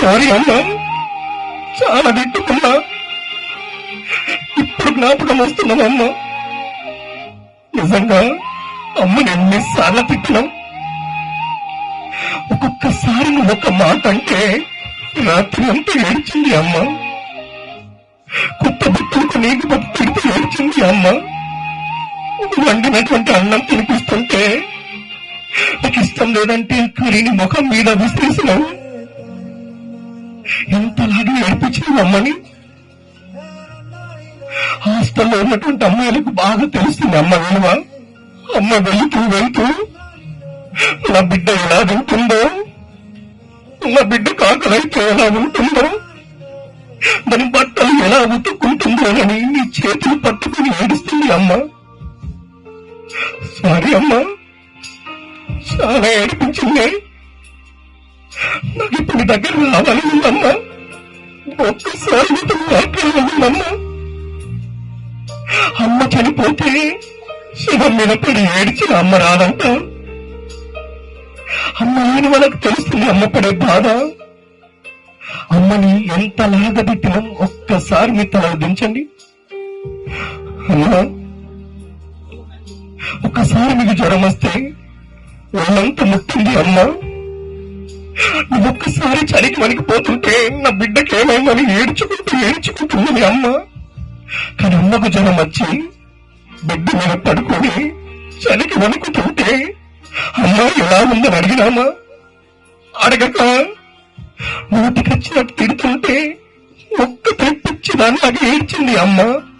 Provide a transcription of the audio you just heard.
Sorry అమ్మా చాలా తిట్టుకున్నా ఇప్పుడు జ్ఞాపకం వస్తున్నామమ్మా నిజంగా అమ్మని ఎన్నిసార్లు తిట్టినాం? ఒక్కొక్కసారి నువ్వు ఒక మాట అంటే రాత్రి అంతా ఏడ్చింది అమ్మ. కొత్త బట్టలకు నీకు బట్టి తిడితే ఏడ్చింది అమ్మ. వండినటువంటి అన్నం తినిపిస్తుంటే నాకు ఇష్టం లేదంటే కరీని ముఖం మీద విసిరేసినావు. ఎంతలాగే ఏడిపించింది అమ్మని? హాస్టల్లో ఉన్నటువంటి అమ్మాయిలకు బాగా తెలుస్తుంది అమ్మ విలువ. అమ్మ వెళుతూ వెళుతూ నా బిడ్డ ఎలా ఉంటుందో నా బిడ్డ కాకలైతే ఎలా ఉంటుందో? దాని బట్టలు ఎలా ఉతుక్కుంటుందోనని నీ చేతులు పట్టుకుని ఏడుస్తుంది అమ్మ. సారీ అమ్మా చాలా ఏడిపించింది. నాకు ఇప్పుడు దగ్గర రావాలి ఉందమ్మా ఒక్కసారి నీతో అమ్మ చనిపోతే శివం మీద పడి ఏడ్చిన అమ్మ రాదంట. అమ్మ లేని వాళ్ళకి తెలుస్తుంది అమ్మ పడే బాధ. అమ్మని ఎంత లాగబెట్టినా ఒక్కసారి మీ తల దించండి. అమ్మా ఒక్కసారి మీకు జ్వరం వస్తే ఒళ్ళంతా ముట్టింది అమ్మా. ఒక్కసారి చలికి వణికిపోతుంటే నా బిడ్డకి ఏమైందని ఏడ్చుకుంటూ ఏడ్చుకుంటుంది మీ అమ్మ. కానీ అమ్మకు జ్వరం వచ్చి బిడ్డ మీద పడుకొని చలికి వణుకుతుంటే అమ్మ ఎలా ఉందని అడిగినామా అడగక నోటికొచ్చినట్టు తిడుతుంటే ఒక్క తెప్పించి దాని నాకు ఏడ్చింది అమ్మ.